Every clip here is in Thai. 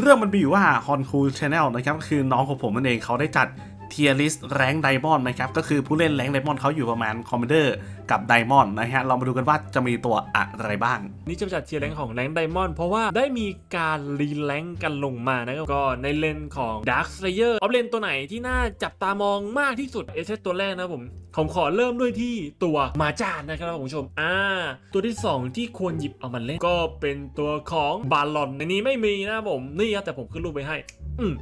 เรื่องมันมีอยู่ว่าฮอนคูชแนลนะครับคือน้องของผมนั่นเองเขาได้จัด เทียริสแรงไดมอนด์นะครับ ก็คือผู้เล่นแรงไดมอนด์เขาอยู่ประมาณคอมมานเดอร์กับไดมอนด์นะฮะ เรามาดูกันว่าจะมีตัวอะไรบ้าง นี่จะจัดเทียร์แรงของแรงไดมอนด์เพราะว่าได้มีการรีแรงกันลงมานะครับก็ในเลนของ Dark Slayer ออฟเลนตัวไหนที่น่าจับตามองมากที่สุดเอเซตัวแรกนะผมผมขอเริ่มด้วยที่ตัวมาจานนะครับคุณผู้ชมอ่าตัวที่ 2 ที่ควรหยิบเอามาเล่นก็เป็นตัวของบาลอนในนี้ไม่มีนะผมนี่ครับแต่ผมขึ้นรูปไปให้ อืม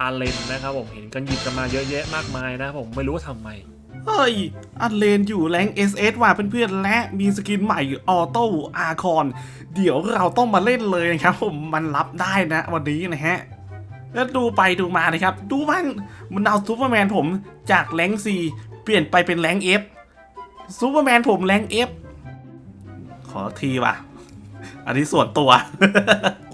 อาเลนนะครับผมเห็นกันหยิบกันมาเยอะแยะมากมายนะครับผมไม่รู้ว่าทำไมเฮ้ย อันเลนอยู่แรง SS ว่ะเพื่อนๆ และมีสกินใหม่ออโต้อาคอน เดี๋ยวเราต้องมาเล่นเลยนะครับผม มันรับได้นะวันนี้นะฮะ แล้วดูไปดูมานะครับ ดูมันมันเอาซูเปอร์แมนผมจากแรง C เปลี่ยนไปเป็นแรง F ซูเปอร์แมนผมแรง F ขอทีว่ะ อันนี้ส่วนตัว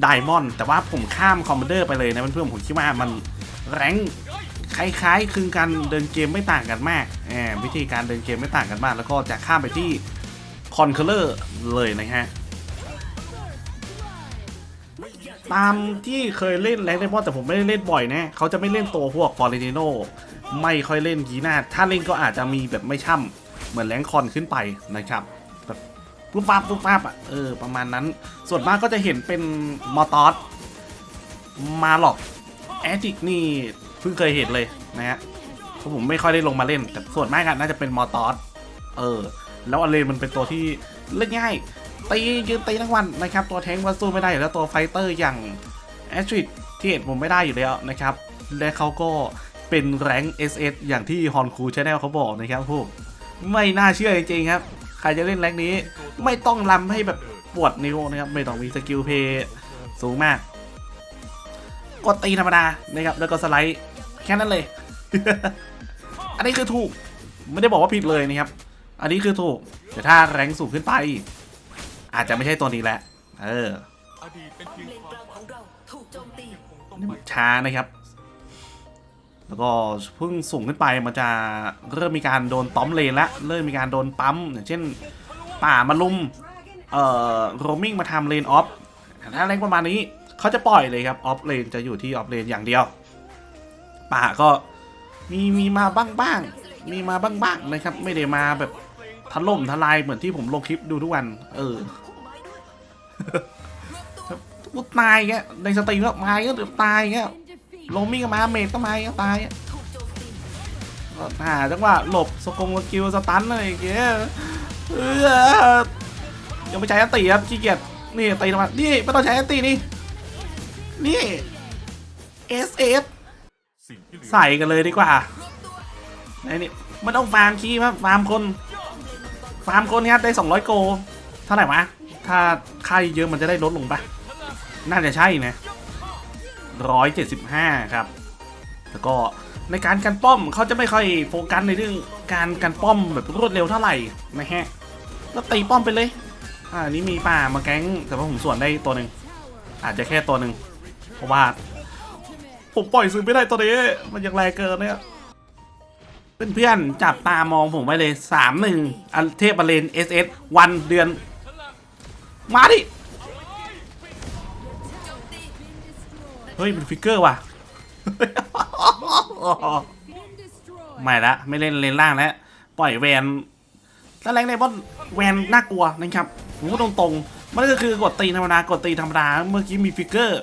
ไดมอนด์แต่ว่าผมข้ามคอมมานเดอร์ไปเลยนะเพื่อนๆผมคิดว่ามันแรงคล้ายๆคือการเดินเกมไม่ต่างกันมากแอบวิธีการเดินเกมไม่ต่างกันมาก แล้วก็จะข้ามไปที่คอนเคอร์เลอร์เลยนะฮะตามที่เคยเล่นแรงไดมอนด์แต่ผมไม่ได้เล่นบ่อยนะเขาจะไม่เล่นตัวพวกฟอร์เรติโนไม่ค่อยเล่นกีน่าถ้าเล่นก็อาจจะมีแบบไม่ช่ำเหมือนแรงคอนขึ้นไปนะครับ แบบปุ๊บปั๊บปุ๊บปั๊บอะเออประมาณนั้น ส่วนมากก็จะเห็นเป็นมอตอสมาหรอกแอติกนี่เพิ่งเคยเห็นเลยนะฮะเพราะผมไม่ค่อยได้ลงมาเล่น แต่ส่วนมากอะน่าจะเป็นมอตอสเออ แล้วอเลนมันเป็นตัวที่เล่นง่ายตียืนตีทั้งวันนะครับ ตัวแทงก็สู้ไม่ได้อยู่แล้วตัวไฟเตอร์อย่างแอชริดที่เห็นผมไม่ได้อยู่แล้วนะครับ และเขาก็เป็นแรงค์ SS อย่างที่ฮอนคูชแนลเขาบอกนะครับพวกไม่น่าเชื่อจริงๆครับ ใครจะเล่นแรงค์นี้ ไม่ต้องลำให้แบบปวดนิ้วนะครับ ไม่ต้องมีสกิลเพย์สูงมาก กดตีธรรมดานะครับแล้วก็สไลด์แค่นั้นเลย อันนี้คือถูก ไม่ได้บอกว่าผิดเลยนะครับ อันนี้คือถูก แต่ถ้าแรงค์สูงขึ้นไป อาจจะไม่ใช่ตัวนี้แหละ เอออดีตเป็นเพียงเลนความกลางของเราถูกโจมตีคงต้องนี่ไปมันช้านะครับ แล้วก็เพิ่งสูงขึ้นไปมันจะเริ่มมีการโดนต้อมเลนแล้วเริ่มมีการโดนปั๊มอย่างเช่น ป่ามาลุมเอ่อโรมิงมาทำเลนออฟถ้าแรงประมาณนี้เขาจะปล่อยเลยครับออฟเลนจะอยู่ที่ออฟเลนอย่างเดียว ป่าก็มีมีมาบ้างบ้างมีมาบ้างบ้างนะครับ ไม่ได้มาแบบถล่มทลายเหมือนที่ผมลงคลิปดูทุกวัน เออกูตายแกในสตรีมก็มาก็เดี๋ยวตายแก โรมิงก็มาเมดก็มาก็ตายอะถูกโจมตีก็หาจังหวะหลบสกงสกิลสตันอะไรอย่างเงี้ยเออยังไม่ใช้อันตีครับขี้เกียจนี่ตีทำไมนี่ไม่ต้องใช้อันตีนี่นี่ SF สิ่งที่เหลือใส่กันเลยดีกว่าไอ้นี่ไม่ต้องฟาร์มคีย์ครับฟาร์มคนฟาร์มคนครับได้ 200 โก เท่าไหร่วะถ้าค่าเยอะมันจะได้ลดลงปะน่าจะใช่นะ 175 ครับ แล้วก็ในการกันป้อมเขาจะไม่ค่อยโฟกัสในเรื่องการกันป้อมแบบรวดเร็วเท่าไหร่นะฮะก็ตีป้อมไปเลย อ่าอันนี้มีป่ามาแก๊งแต่ว่าผมส่วนได้ตัวหนึ่งอาจจะแค่ตัวหนึ่งเพราะว่าผมปล่อยซื้อไม่ได้ตัวนี้มันยังแรงเกินเนี่ยเพื่อนๆจับตามองผมไว้เลยสามหนึ่งอันเทพบาเลน SS วันเดือน มาดิ เฮ้ยเป็นฟิกเกอร์ว่ะไม่ละไม่เล่นเลนล่างแล้วปล่อยแวนถ้าแรงในบอลแวนน่ากลัวนะครับผมก็ตรงๆมันก็คือกดตีธรรมดากดตีธรรมดาเมื่อกี้มีฟิกเกอร์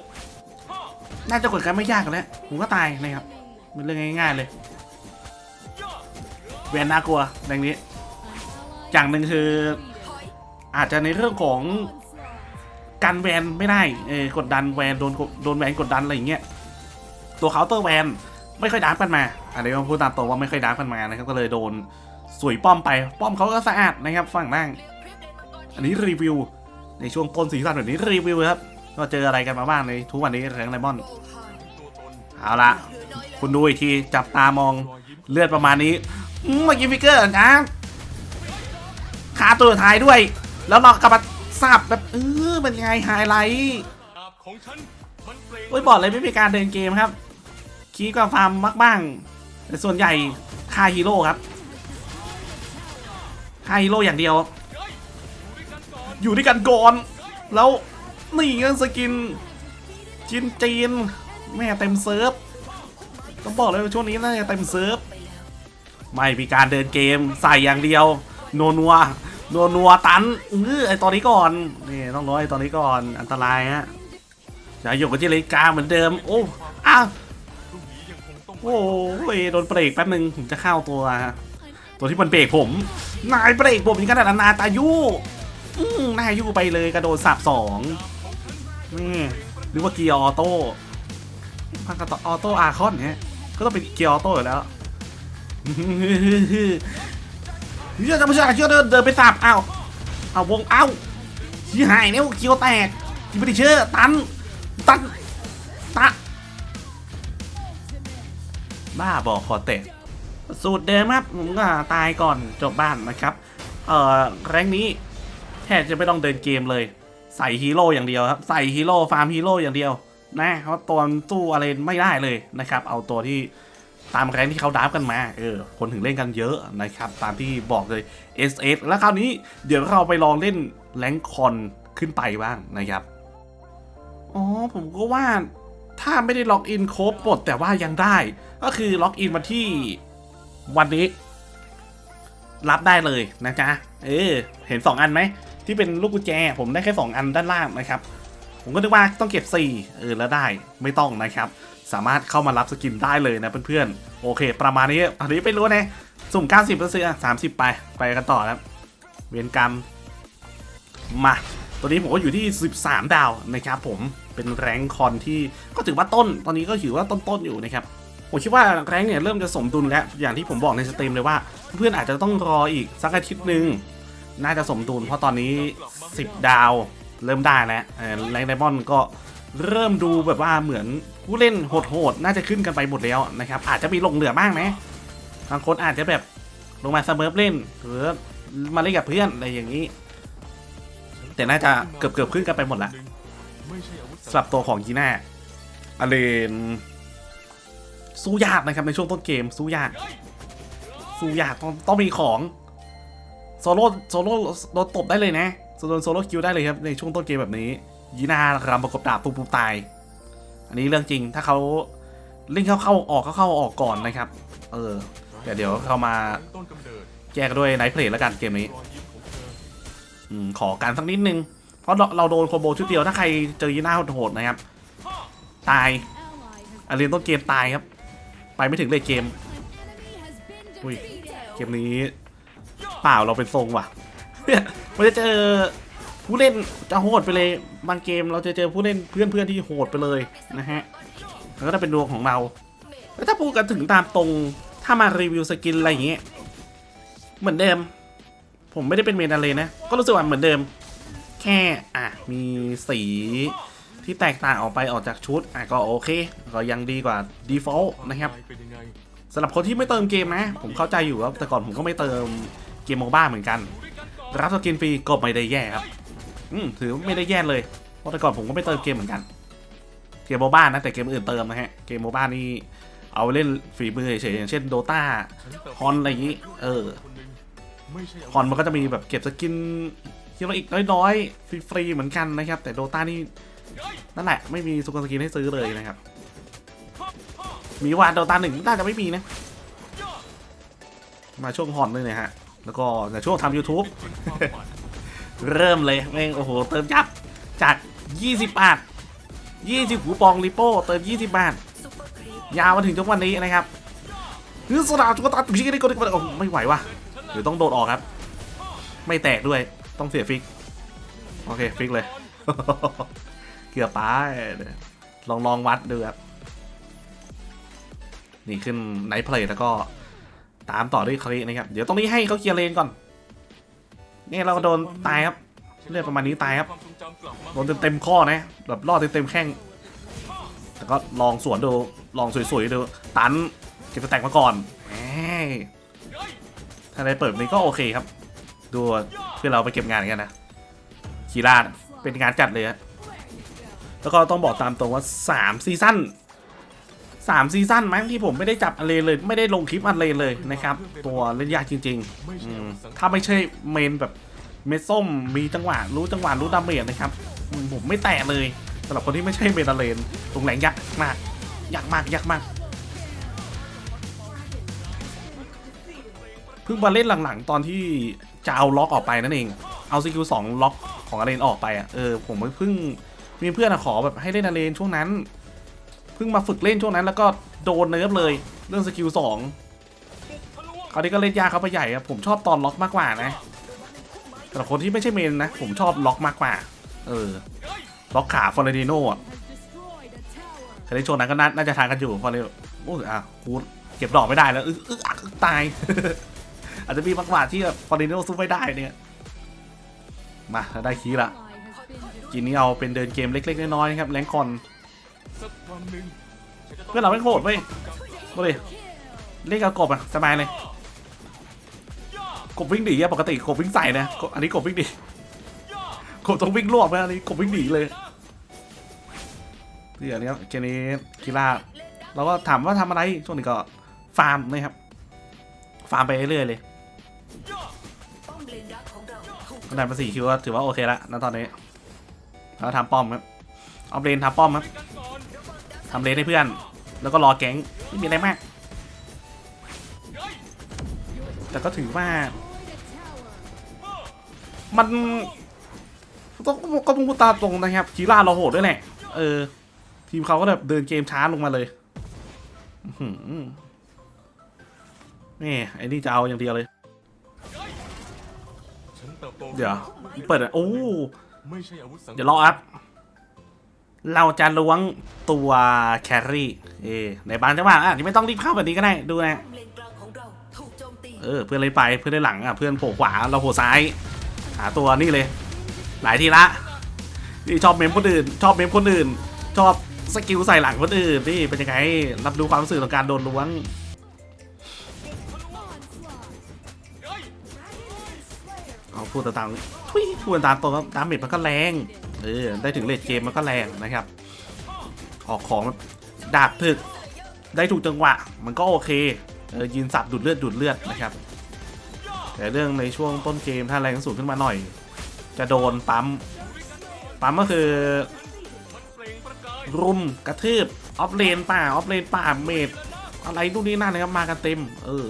น่าจะกดกันไม่ยากกันแล้วผมก็ตายนะครับเป็นเรื่องง่าย ๆเลย แวนน่ากลัวแรงนี้ อย่างหนึ่งคือ อาจจะในเรื่องของ การแวนไม่ได้เออกดดันแวนโดนโดนแวนกดดันอะไรอย่างเงี้ยตัวเคาน์เตอร์แวนไม่ค่อยดาร์กกันมาอันนี้ผมพูดตามตรงว่าไม่ค่อยดาร์กกันมานะครับก็เลยโดนสวยป้อมไปป้อมเขาก็สะอาดนะครับฝั่งล่าง อันนี้รีวิวในช่วงต้นสีสันแบบนี้รีวิวครับก็เจออะไรกันมาบ้างในทุกวันนี้แรงไดมอนเอาละคุณดูอีกทีจับตามองเลือดประมาณนี้อืมเมื่อกี้ฟิกเกอร์นะขาตัวท้ายด้วย แล้วเรากลับมา สับแบบเออเป็นไงไฮไลท์ดาบของฉันมันเปล่งโอ้ยบอกเลยไม่มีการเดินเกมครับ คีกับฟาร์มมากบ้างแต่ส่วนใหญ่ค่าฮีโร่ครับค่าฮีโร่อย่างเดียว อยู่ด้วยกันก่อน แล้วนี่เงินสกินจีนจีนแม่เต็มเซิร์ฟต้องบอกเลยว่าช่วงนี้น่าจะเต็มเซิร์ฟไม่มีการเดินเกมใส่อย่างเดียว โนนัว โนนัวตันเออไอตอนนี้ก่อนนี่ต้องรอไอตอนนี้ก่อนอันตรายฮะจะอยู่กับที่เลกาเหมือนเดิม โอ้อ้าวโอ้ยโดนเบรกแป๊บนึงผมจะเข้าตัวตัวที่มันเบรกผม นายเบรกผมย่างขนาดนั้นนาตายุนายยุไปเลยกระโดดสับสองนี่หรือว่าเกียร์ออโต้พังกระต่อออโต้อาร์คอนเนี่ยก็ต้องเป็นเกียร์ออโต้อยู่แล้ว เฮ้ยจะไม่ใช่เชื่อเดินเดินไปสับเอาเอาวงเอาชี้หายเนี่ยเกียวแตกที่ไม่ได้เชื่อตันตันตะบ้าบอกคอเตะสูตรเดิมครับผมก็ตายก่อนจบบ้านนะครับ เอ่อแรงนี้แทบจะไม่ต้องเดินเกมเลย ใส่ฮีโร่อย่างเดียวครับ ใส่ฮีโร่ฟาร์มฮีโร่อย่างเดียวนะเพราะตัวมันสู้อะไรไม่ได้เลยนะครับ เอาตัวที่ ตามแรงที่เขาดับกันมาเออคนถึงเล่นกันเยอะนะครับ ตามที่บอกเลย SS แล้วคราวนี้เดี๋ยวเราไปลองเล่นแรงคอนขึ้นไปบ้างนะครับ อ๋อ ผมก็ว่าถ้าไม่ได้ล็อกอินครบหมดแต่ว่ายังได้ ก็คือล็อกอินมาที่วันนี้ รับได้เลยนะจ๊ะ เออ เห็น 2 อันไหม ที่เป็นลูกกุญแจ ผมได้แค่ 2 อันด้านล่างนะครับ ผมก็นึกว่าต้องเก็บ 4 เออ แล้วได้ไม่ต้องนะครับ สามารถเข้ามารับสกินได้เลยนะเพื่อนๆโอเค ประมาณนี้อันนี้ไม่รู้นะสุ่ม 90%อะ30ไปไปกันต่อครับ เวียนกรรม มาตัวนี้ผมก็อยู่ที่ 13 ดาวนะครับผมเป็นแรงคอนที่ก็ถือว่าต้น ตอนนี้ก็ถือว่าต้นๆอยู่นะครับผมคิดว่าแรงเนี่ยเริ่มจะสมดุลแล้วอย่างที่ผมบอกในสตรีมเลยว่า เพื่อนอาจจะต้องรออีกสักอาทิตย์หนึ่งน่าจะสมดุลเพราะตอนนี้ 10 ดาวเริ่มได้แล้วแรงไดมอนด์ก็เริ่มดูแบบว่าเหมือน ผู้เล่นโหดๆน่าจะขึ้นกันไปหมดแล้วนะครับ อาจจะมีลงเหลือบ้างนะบางคนอาจจะแบบลงมาเสมอเล่นหรือมาเล่นกับเพื่อนอะไรอย่างนี้ แต่น่าจะเกือบเกือบๆขึ้นกันไปหมดละสำหรับตัวของยีน่าอเลนสู้ยากนะครับในช่วงต้นเกมสู้ยาก สู้ยากต้องต้องมีของโซโล่โซโล่โดนตบได้เลยนะโซโลโซโล่คิวได้เลยครับในช่วงต้นเกมแบบนี้ยีน่ารำประกบดาบปุ๊บปุ๊บตาย อันนี้เรื่องจริงถ้าเขาเล่นเข้าเข้าออกเข้าเข้าออกก่อนนะครับ เออเดี๋ยวเดี๋ยวเขามาต้กำเนิดแยกด้วยไนท์เพลทแล้วกันเกมนี้รอยยิ้มของเธออืมขอการสักนิดนึง เพราะเราเราโดนโคโบชุดเดียวถ้าใครเจอยีน่าโหดนะครับ ตายอาเรียนต้นเกมตายครับ ไปไม่ถึงเลยเกมอุ้ยเกมนี้เปล่าเราเป็นทรงว่ะไมันจะเจอ ผู้เล่นจะโหดไปเลยบางเกมเราจะเจอผู้เล่นเพื่อนๆที่โหดไปเลยนะฮะแล้วก็จะเป็นดวงของเราแล้วถ้าพูดกันถึงตามตรงถ้ามารีวิวสกินอะไรอย่างเงี้ยเหมือนเดิม ผมไม่ได้เป็นเมนอะไรนะ ก็รู้สึกว่าเหมือนเดิม แค่อะมีสีที่แตกต่างออกไปออกจากชุดอะก็โอเค ก็ยังดีกว่า default นะครับสำหรับคนที่ไม่เติมเกมนะ ผมเข้าใจอยู่ว่าแต่ก่อนผมก็ไม่เติมเกมโมบ้าเหมือนกัน รับสกินฟรีก็ไม่ได้แย่ครับ อืมถือไม่ได้แย่เลยเพราะแต่ก่อนผมก็ไม่เติมเกมเหมือนกัน เกมโมบ้านนะแต่เกมอื่นเติมนะฮะ เกมโมบ้านนี่เอาเล่นฝีมือเฉยๆอย่างเช่นโดตาฮอนอะไรอย่างงี้ เออหอาวุธฮอนมันก็จะมีแบบเก็บสกินคิดว่าอีกน้อยๆฟรีๆเหมือนกันนะครับ แต่โดตานี่นั่นแหละไม่มีสุกสกินให้ซื้อเลยนะครับ มีวานโดตาหนึ่งน่าจะไม่มีนะ มาช่วงฮอนเลยนะฮะ แล้วก็ในช่วงทำ YouTube เริ่มเลยแม่งโอ้โห เติมยับจาก 20 บาท 20 หูปองริโป้เติม 20 บาท ยาวมาถึงทุกวันนี้นะครับคือสดาจุกตาตุ้งชิคกี้พายก็ไม่ไหวว่ะเดี๋ยวต้องโดดออกครับ ไม่แตกด้วยต้องเสียฟิก โอเค ฟิกเลย เกือบไปลองลองวัดดูครับ นี่ขึ้นไนท์เพลย์แล้วก็ตามต่อด้วยคลินะครับ เดี๋ยวตรงนี้ให้เขาเคลียร์เลนก่อน นี่เราโดนตายครับเลือดประมาณนี้ตายครับความทรงจำกลับมาโดนเต็มๆข้อนะแบบรอดเต็มๆแข้งแต่ก็ลองสวนดูลองสวยๆดูตันเก็บสแต็กมาก่อนถ้าได้เปิดนี้ก็โอเคครับ ดูเพื่อเราไปเก็บงานกันนะคีราดเป็นงานจัดเลยฮะแล้วก็ต้องบอกตามตรงว่า 3 ซีซั่น 3ซีซั่นมั้งที่ผมไม่ได้จับอะไรเลย ไม่ได้ลงคลิปอะไรเลยนะครับ ตัวเล่นยากจริงๆถ้าไม่ใช่เมนแบบเมดส้มมีจังหวะรู้จังหวะรู้ดาเมจนะครับผมไม่แตะเลยสำหรับคนที่ไม่ใช่เมนเลนตรงแหลงยากมากยากมากยากมากเพิ่งมาเล่นหลังๆ ตอนที่จะเอาล็อกออกไปนั่นเอง เอาสกิลสองล็อกของอาเรนออกไปอะเออผมเพิ่งมีเพื่อนขอแบบให้เล่นอาเรนช่วงนั้น เพิ่งมาฝึกเล่นช่วงนั้นแล้วก็โดนเนิร์ฟเลย เรื่องสกิลสองคราวนี้ก็เล่นยากเขาไปใหญ่อะผมชอบตอนล็อกมากกว่านะแต่คนที่ไม่ใช่เมนนะ ผมชอบล็อกมากกว่า เออ ล็อกขาฟอร์เรดิโน่อะครได้โชว์นั้นก็น่าจะทานกันอยู่ฟอร์เรโอ้ยอะกูเก็บดอกไม่ได้แล้วอึ๊กอึ๊กตาย อาจจะมีบางหวะที่ฟอร์ดิโน่สู้ไม่ได้เนี่ยมาถ้าได้คีละกินนี้เอาเป็นเดินเกมเล็กๆน้อยๆครับแรงคอน สักวันหนึ่งฉัจะต้งเพื่อนเราไม่โหดเว้ยดูดิเล่นกับกบอะสบายเลยกบวิ่งหนีอะปกติกบวิ่งใส่นะกบอันนี้กบวิ่งหนีกบต้องวิ่งรวบนะอันนี้กบวิ่งหนีเลยที่อันนี้ครับเกมนี้กีฬาเราก็ถามว่าทำอะไรช่วงนี้ก็ฟาร์มนะครับ ฟาร์มไปเรื่อยๆเลยคะแนนมาสี่คิวก็ถือว่าโอเคละณตอนนี้แล้วทำป้อมครับเอาเลนทำป้อมครับ ทำเลนให้เพื่อน แล้วก็รอแก๊งไม่มีอะไรมาก แต่ก็ถือว่า มันต้องก็ต้องพูดตามตรงนะครับคีร่าเราโหดด้วยแหละ เออ ทีมเขาก็แบบเดินเกมช้าลงมาเลยนี่ไอ้นี่จะเอาอย่างเดียวเลย เดี๋ยว เปิดอะโอ้เดี๋ยวรออัพ เราจะล้วงตัวแครี่เอในบางจังหวะอะที่ไม่ต้องรีบเข้าแบบนี้ก็ได้ดูนะเออเพื่อนเลยไปเพื่อนเลยหลังอะเพื่อนโผล่ขวาเราโผล่ซ้าย หาตัวนี่เลย หลายทีละนี่ชอบเมมคนอื่น ชอบเมมคนอื่น ชอบสกิลใส่หลังคนอื่นนี่เป็นยังไงรับรู้ความรู้สึกของการโดนล้วงเอาพูดตามทุยพูดตามตรงครับดาเมจมันก็แรง เออได้ถึงเลดเกมมันก็แรงนะครับ ออกของดาบถึกได้ถูกจังหวะ มันก็โอเคเออยืนสับดูดเลือดดูดเลือดนะครับ แต่เรื่องในช่วงต้นเกมถ้าแรงสูงขึ้นมาหน่อย จะโดนปั๊มปั๊มก็คือ รุมกระทืบออฟเลนป่าออฟเลนป่าเมดอะไรนู่นนี่นั่นนะครับมากันเต็ม เออ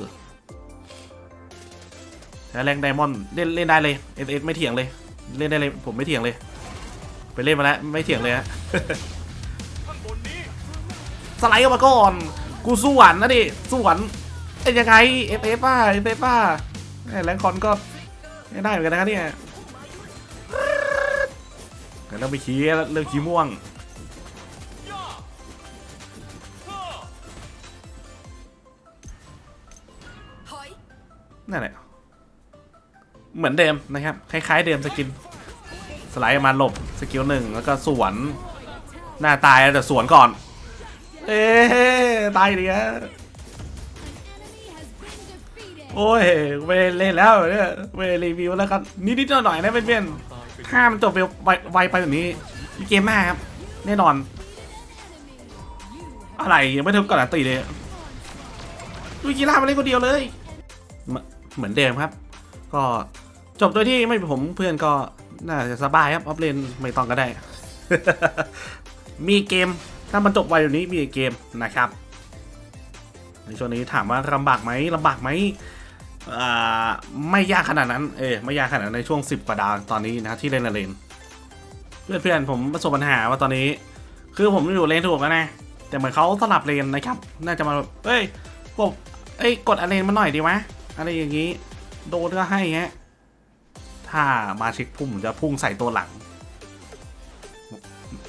แต่แรงไดมอนด์เล่นเล่นได้เลยเอสเอสไม่เถียงเลย เล่นได้เลยผมไม่เถียงเลย ไปเล่นมาแล้วไม่เถียงเลยฮะสไลด์ออกมาก่อน กูสวนนะดิสวนเป็นยังไงเอฟเอฟป่ะเอฟเอฟป่ะแรงคอนก็ได้เหมือนกันนะเนี่ยแต่เริ่มไปขี้แล้วเริ่มขี้ม่วงนั่นแหละเหมือนเดิมนะครับ คล้าย ๆ เดิมสกิน สไลด์มาหลบสกิลหนึ่งแล้วก็สวน หน้าตายแต่สวนก่อน เอ๊ะตายดิฮะโอ้ยไม่เล่นแล้วเนี่ยไม่รีวิวแล้วกันนิดๆหน่อยๆนะเพื่อนๆถ้ามันจบไวไวไปแบบนี้มีเกมหน้าครับแน่นอน อะไรยังไม่ถึงก่อนตีเลยดูกีฬามาเล่นคนเดียวเลยเหมือนเหมือนเดิมครับ ก็จบโดยที่ไม่มีผมเพื่อนก็ น่าจะสบายครับออฟเลนไม่ต้องก็ได้ มีเกมถ้ามันจบไวแบบนี้มีเกมนะครับ ในช่วงนี้ถามว่าลำบากไหมลำบากไหมไม่ยากขนาดนั้น เออไม่ยากขนาดในช่วง 10กว่าดาวตอนนี้นะที่เล่นเลนเพื่อนเพื่อนๆผมประสบปัญหาว่าตอนนี้ คือผมอยู่เลนถูกแล้วนะ แต่เหมือนเขาสลับเลนนะครับ น่าจะมาเอ้ยกดเอ้ยกดอะไรมาหน่อยดีวะอะไรอย่างนี้ โดนก็ให้ฮะ ถ้ามาช็คพุ่มจะพุ่งใส่ตัวหลัง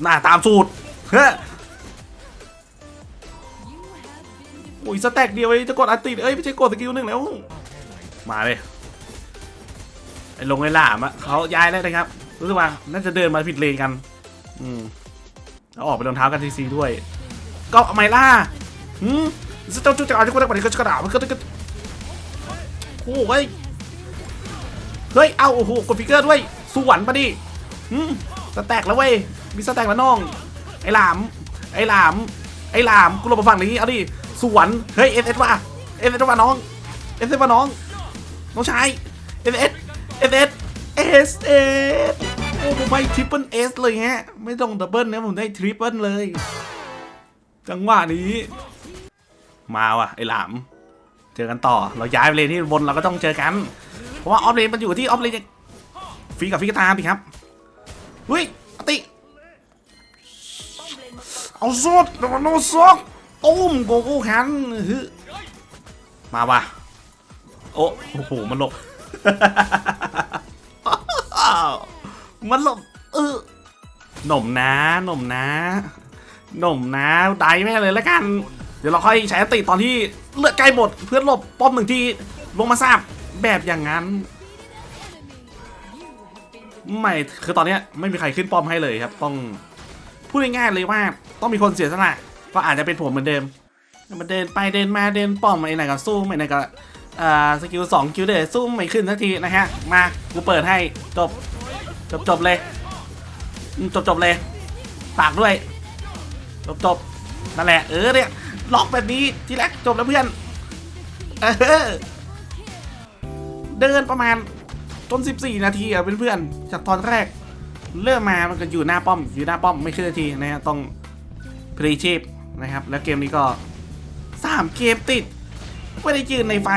หน้าตามสูตรเฮ้ยโอ้ยสแต็กเดียวเองจะกดอันติเอ้ยไม่ใช่กดสกิลหนึ่งแล้ว มาเลยไอ้ลงไอ้หลามอะเขาย้ายแล้วนะครับ รู้สึกว่าน่าจะเดินมาผิดเลนกัน อืมแล้วออกไปรองเท้ากันทีซีด้วย ก็ไมล่าหืมเจ้าจุ๊จะเอาจะกูได้กว่านี้ก็จะกระดาษมันก็จะโอ้ย เฮ้ย เอาโอ้โหกดฟิกเกอร์ด้วยสวนมาดิหืมสแต็กแล้วเว้ย มีสแต็กแล้วน้อง ไอ้หลาม ไอ้หลาม ไอ้หลาม กูลงมาฝั่งนี้ เอาดิ สวน เฮ้ยเอสเอสว่ะเอสเอสว่ะน้องเอสเอสว่ะน้อง น้องชายเอสเอสเอสเอสเอสเอสโอ้ผมให้ทริปเปิลเอสเลยฮะ ไม่ต้องดับเบิลนะผมได้ทริปเปิลเลย จังหวะนี้ มาว่ะไอ้หลาม เจอกันต่อ เราย้ายไปเลนที่บนเราก็ต้องเจอกัน เพราะว่าออฟเลนมันอยู่ที่ออฟเลนฟีกับฟีกบตามดิครับเฮ้ยอติป้อมเลนมังกรเอาสดโดนโนซอกตุ้มโกโก้คันฮึมาว่ะโอ้โหมันหลบมันหลบเออหน่มนะหน่มนะหน่มนะได้แม่เลยแล้วกัน เดี๋ยวเราค่อยใช้อติตอนที่เลือดใกล้หมดเพื่อหลบป้อมหนึ่งที่ลงมาทราบ แบบอย่างนั้นไม่คือตอนนี้ไม่มีใครขึ้นป้อมให้เลยครับ ต้องพูดง่ายๆเลยว่าต้องมีคนเสียสละก็อาจจะเป็นผมเหมือนเดิมมันเดินไปเดินมาเดินป้อมไอ้ไหนก็สู้ไอ้ไหนก็อ่าสกิลสองคิวเดอสู้ไม่ขึ้นสักทีนะฮะมากูเปิดให้จบจบจบเลยจบจบเลยฝากด้วยจบจบนั่นแหละเออเนี่ยล็อกแบบนี้ทีแรกจบแล้วเพื่อนเออ เดินประมาณจน 14 นาทีอะเพื่อนๆจากตอนแรก เริ่มมามันก็อยู่หน้าป้อมอยู่หน้าป้อมไม่ขึ้นนาทีนะฮะต้องพรีชีพนะครับ แล้วเกมนี้ก็ 3 เกมติด ไม่ได้ยืนในไฟ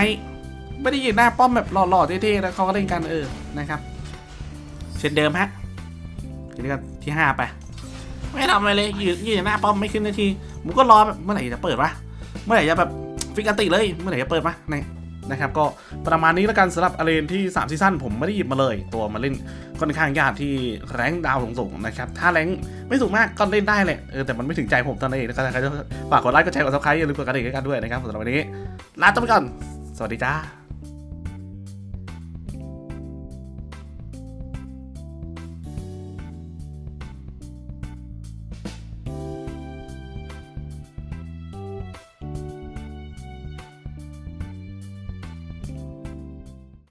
ไม่ได้ยืนหน้าป้อมแบบหล่อๆเท่ๆแล้วเขาก็เล่นกันเออนะครับ เช่นเดิมฮะทีนี้ก็ที่ 5 ไป ไม่ทำอะไรเลยยืนยืนหน้าป้อมไม่ขึ้นนาทีผมก็รอแบบเมื่อไหร่จะเปิดวะเมื่อไหร่จะแบบฟิกอันติเลยเมื่อไหร่จะเปิดวะใน นะครับก็ประมาณนี้แล้วกันสำหรับอารีนที่3ซีซั่นผมไม่ได้หยิบมาเลย ตัวมาเล่นค่อนข้างยากที่แรงดาวสูงๆนะครับถ้าแรงไม่สูงมากก็เล่นได้แหละเออแต่มันไม่ถึงใจผมตอนนี้นะครับใครจะฝากกดไลค์กดแชร์กดซับสไครต์อย่าลืมกดกระดิ่งกันด้วยนะครับสำหรับวันนี้ลาไปก่อนสวัสดีจ้า